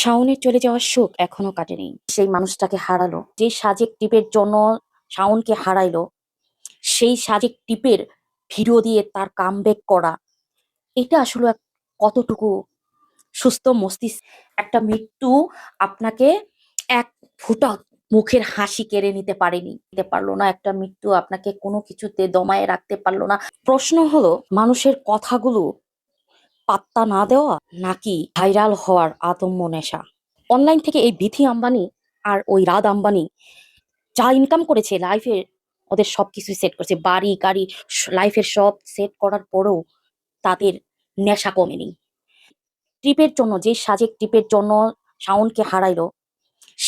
শাওনের চলে যাওয়ার শোক এখনও কাটেনি। সেই মানুষটাকে হারালো, যে সাজেক টিপের জন্য শাওনকে হারাইলো, সেই সাজেক টিপের ভিডিও দিয়ে তার কামব্যাক করা, এটা আসলে কতটুকু সুস্থ মস্তিষ্ক? একটা মৃত্যু আপনাকে এক ফুটা মুখের হাসি কেড়ে নিতে পারেনি, নিতে পারল না। একটা মৃত্যু আপনাকে কোনো কিছুতে দমায়ে রাখতে পারল না। প্রশ্ন হলো, মানুষের কথাগুলো পাত্তা না দেওয়া নাকি ভাইরাল হওয়ার আদম্য নেশা? অনলাইন থেকে এই বিথি আম্বানি আর ওই রাদ আম্বানি যা ইনকাম করেছে লাইফে ওদের সবকিছু সেট করেছে। বাড়ি, গাড়ি লাইফের সব সেট করার পরেও তাদের নেশা কমেনি। ট্রিপের জন্য, যে সাজেক ট্রিপের জন্য শাওনকে হারাইলো,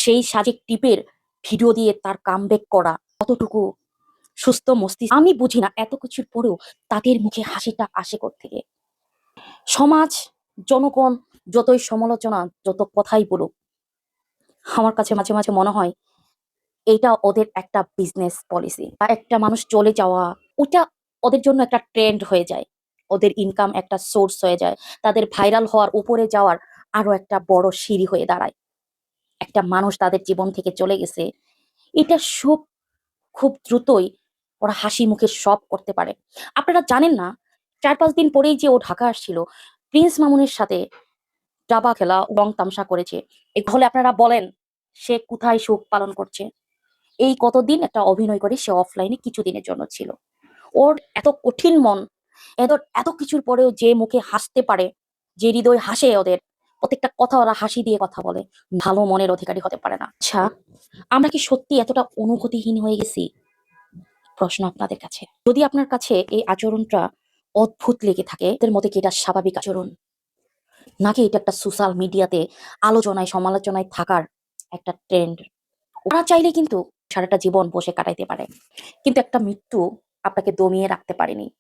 সেই সাজেক টিপের ভিডিও দিয়ে তার কামব্যাক করা কতটুকু সুস্থ মস্তিষ্ক? আমি বুঝি না, এত কিছুর পরেও তাদের মুখে হাসিটা আসে থেকে সমাজ, জনগণ যতই সমালোচনা, যত কথাই বলুক, আমার কাছে মাঝে মাঝে মনে হয় এইটা ওদের একটা বিজনেস পলিসি একটা মানুষ চলে যাওয়া ওটা ওদের জন্য একটা ট্রেন্ড হয়ে যায়। ওদের ইনকাম একটা সোর্স হয়ে যায়। তাদের ভাইরাল হওয়ার উপরে যাওয়ার আরও একটা বড় সিঁড়ি হয়ে দাঁড়ায়। একটা মানুষ তাদের জীবন থেকে চলে গেছে। এটা সব খুব দ্রুতই ওরা হাসি মুখে সব করতে পারে। আপনারা জানেন না চার পাঁচ দিন পরেই যে ও ঢাকা আসছিল প্রিন্স মামুনের সাথে ডাবা খেলা রং তামসা করেছে। হলে আপনারা বলেন সে কোথায় সুখ পালন করছে? এই কতদিন একটা অভিনয় করে সে অফলাইনে কিছুদিনের জন্য ছিল। ওর এত কঠিন মন এত এত কিছুর পরেও যে মুখে হাসতে পারে যে হৃদয় হাসে ওদের প্রত্যেকটা কথা ওরা হাসি দিয়ে কথা বলে ভালো মনের অধিকারী হতে পারে না। আচ্ছা। আমরা কি সত্যি এতটা অনুভূতিহীন হয়ে গেছি? প্রশ্ন আপনাদের কাছে। যদি আপনার কাছে এই আচরণটা অদ্ভুত লেগে থাকে। এদের মধ্যে কি এটা স্বাভাবিক আচরণ? নাকি এটা একটা সোশ্যাল মিডিয়াতে আলোচনায়, সমালোচনায় থাকার একটা ট্রেন্ড ওরা চাইলে কিন্তু সারাটা জীবন বসে কাটাইতে পারে। কিন্তু একটা মৃত্যু আপনাকে দমিয়ে রাখতে পারেনি।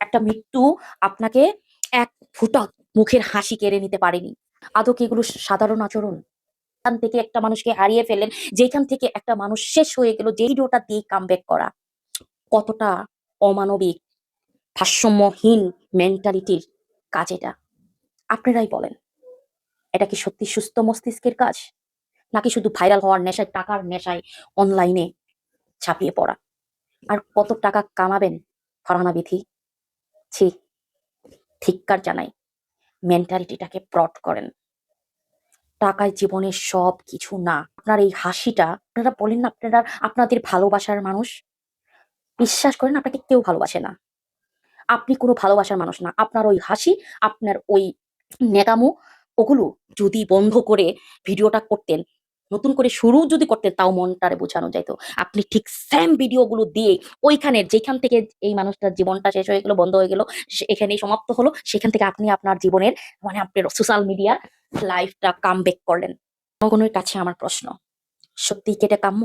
একটা মৃত্যু আপনাকে এক ফুটা মুখের হাসি কেড়ে নিতে পারেনি। আদৌ কি এগুলো সাধারণ আচরণ? এখান থেকে একটা মানুষকে হারিয়ে ফেললেন, যেখান থেকে একটা মানুষ শেষ হয়ে গেল, যেই ভিডিওটা দিয়ে কামব্যাক করা। কতটা অমানবিক ভারসাম্যহীন মেন্টালিটির কাজ এটা। আপনারাই বলেন, এটা কি সত্যি সুস্থ মস্তিষ্কের কাজ? নাকি শুধু ভাইরাল হওয়ার নেশায়, টাকার নেশায় অনলাইনে ছাপিয়ে পড়া? আর কত টাকা কামাবেন ফারহানা বিথি? ছি, ধিক্কার জানাই মেন্টালিটিটাকে প্রট করেন। টাকায় জীবনের সব কিছু না। আপনার এই হাসিটা, আপনারা বলেন না আপনারা, আপনাদের ভালোবাসার মানুষ? বিশ্বাস করেন আপনাকে কেউ ভালোবাসে না। আপনি কোনো ভালোবাসার মানুষ না। আপনার ওই হাসি, আপনার ওই নেকামো ওগুলো যদি বন্ধ করে ভিডিওটা করতেন, নতুন করে শুরু যদি করতেন, তাও মনটারে বোঝানো যাইতো। আপনি ঠিক সেম ভিডিওগুলো দিয়ে ওইখানের যেখান থেকে এই মানুষটার জীবনটা শেষ হয়ে গেলো, বন্ধ হয়ে গেল এখানেই সমাপ্ত হলো, সেখান থেকে আপনি আপনার জীবনের মানে আপনার সোশ্যাল মিডিয়া লাইফটা কাম ব্যাক করলেন। জনগণের কাছে আমার প্রশ্ন সত্যি কেটে কাম্য?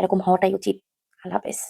এরকম হওয়াটাই উচিত। আল্লাহ হাফেজ।